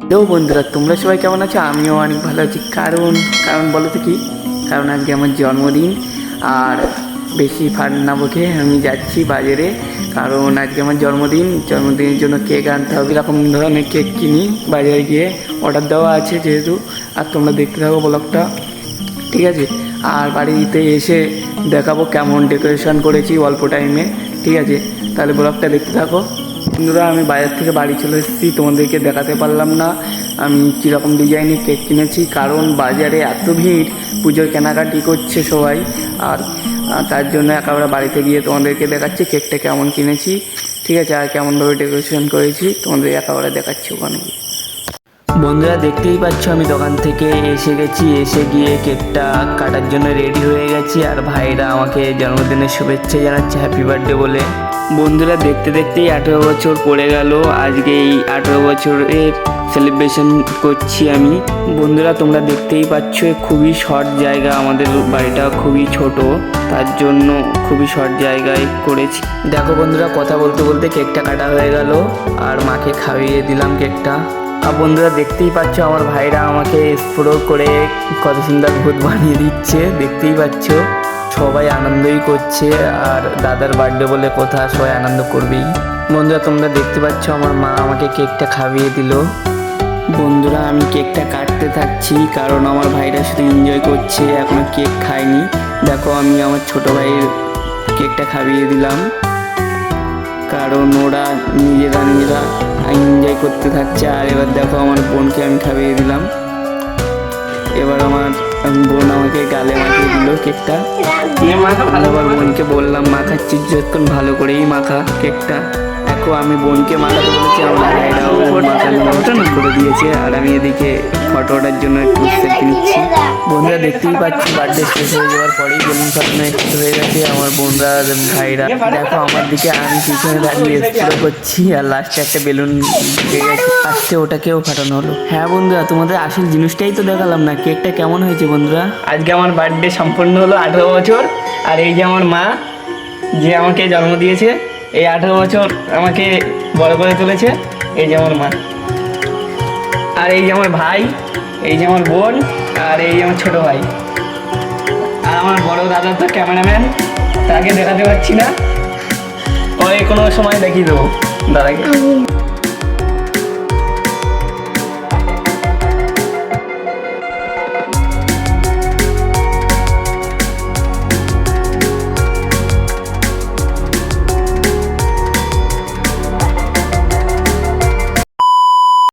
Hello বন্ধুরা, তোমরা সবাই কেমন আছো? আমিও অনেক ভালো আছি। কারণ কারণ বলো তো কি? কারণ আজকে আমার জন্মদিন, আর বেশি ফাট না বকে আমি যাচ্ছি বাজারে। কারণ আজকে আমার জন্মদিন, জন্মদিনের জন্য কেক আনতে হবে। এরকম ধরনের কেক কিনি বাজারে গিয়ে অর্ডার দেওয়া আছে যেহেতু। আর তোমরা দেখতে থাকো ব্লগটা ঠিক আছে? আর বাড়িতে এসে দেখাবো কেমন ডেকোরেশন করেছি অল্প টাইমে ঠিক আছে? তাহলে ব্লগটা দেখতে থাকো। বন্ধুরা, আমি বাজার থেকে বাড়ি চলে এসেছি। তোমাদেরকে দেখাতে পারলাম না। আমি কীরকম ডিজাইনের কেক কিনেছি। কারণ বাজারে এত ভিড় পুজোর কেনাকাটি করছে সবাই। আর তার জন্য একেবারে বাড়িতে গিয়ে তোমাদেরকে দেখাচ্ছি কেকটা কেমন কিনেছি। ঠিক আছে? আর কেমনভাবে ডেকোরেশন করেছি, তোমাদের একেবারে দেখাচ্ছি ওখানে বন্ধুরা দেখতেই পাচ্ছ, আমি দোকান থেকে এসে গেছি। এসে গিয়ে কেকটা কাটার জন্য রেডি হয়ে গেছি আর ভাইরা আমাকে জন্মদিনের শুভেচ্ছা জানাচ্ছে হ্যাপি বার্থডে বলে। বন্ধুরা দেখতে দেখতেই আঠেরো বছর পড়ে গেল। আজকে এই আঠেরো বছরে সেলিব্রেশন করছি আমি। বন্ধুরা, তোমরা দেখতেই পাচ্ছ, খুবই শর্ট জায়গা আমাদের বাড়িটা খুবই ছোট। তার জন্য খুবই শর্ট জায়গায় করেছি। দেখো বন্ধুরা, কথা বলতে বলতে কেকটা কাটা হয়ে গেল। আর মাকে খাইয়ে দিলাম কেকটা। বন্ধুরা দেখতেই পাচ্ছ, আমার ভাইরা আমাকে স্প্রো করে কত সুন্দর ভূত বানিয়ে দিচ্ছে, দেখতেই পাচ্ছ। সবাই আনন্দই করছে, আর দাদার বার্থডে বলে কোথা সবাই আনন্দ করবেই। বন্ধুরা, তোমরা দেখতে পাচ্ছ, আমার মা আমাকে কেকটা খাইয়ে দিল। বন্ধুরা, আমি কেকটা কাটতে থাকছি, কারণ আমার ভাইরা শুধু এনজয় করছে, এখনও কেক খায়নি। দেখো, আমি আমার ছোট ভাইয়ের কেকটা খাইয়ে দিলাম। কারণ ওরা নিজেরা নিজেরা এনজয় করতে থাকছে। আর এবার দেখো আমার বোনকে আমি খাইয়ে দিলাম। এবার আমার বোন আমাকে গালে মাখিয়ে দিল কেকটা। আবার বোনকে বললাম মাখাচ্ছি যতক্ষণ ভালো করেই মাখা কেকটা। দেখো, আমি বোনকে মাখাতে বলেছি, আমার ভাইরাও মাখানো করে দিয়েছে। আর আমি এদিকে ফটো ওঠার জন্য একটু সেলফি নিচ্ছি। বন্ধুরা দেখতেই পাচ্ছি বার্থডে শেষ হয়ে যাওয়ার পরেই বেলুন ফাটানো একটু হয়ে গেছে। আমার বোনরা, ভাইরা, দেখো, আমার দিকে আমি পিছনে দাঁড়িয়ে স্প্রে করছি। আর লাস্টে একটা বেলুন ঢুকে গেছে লাস্টে ওটাকেও ফাটানো হলো। হ্যাঁ বন্ধুরা, তোমাদের আসল জিনিসটাই তো দেখালাম না। কেকটা কেমন হয়েছে বন্ধুরা? আজকে আমার বার্থডে সম্পূর্ণ হলো আঠেরো বছর। আর এই যে আমার মা, যে আমাকে জন্ম দিয়েছে এই আঠেরো বছর আমাকে বড় করে তুলেছে এই যে আমার মা। আর এই যে আমার ভাই, এই যে আমার বোন, আর এই আমার ছোট ভাই। আর আমার বড় দাদা তো ক্যামেরাম্যান, তাকে দেখাতে পারছি না। ওই কোনো সময় দেখিয়ে দেবো দাদাকে।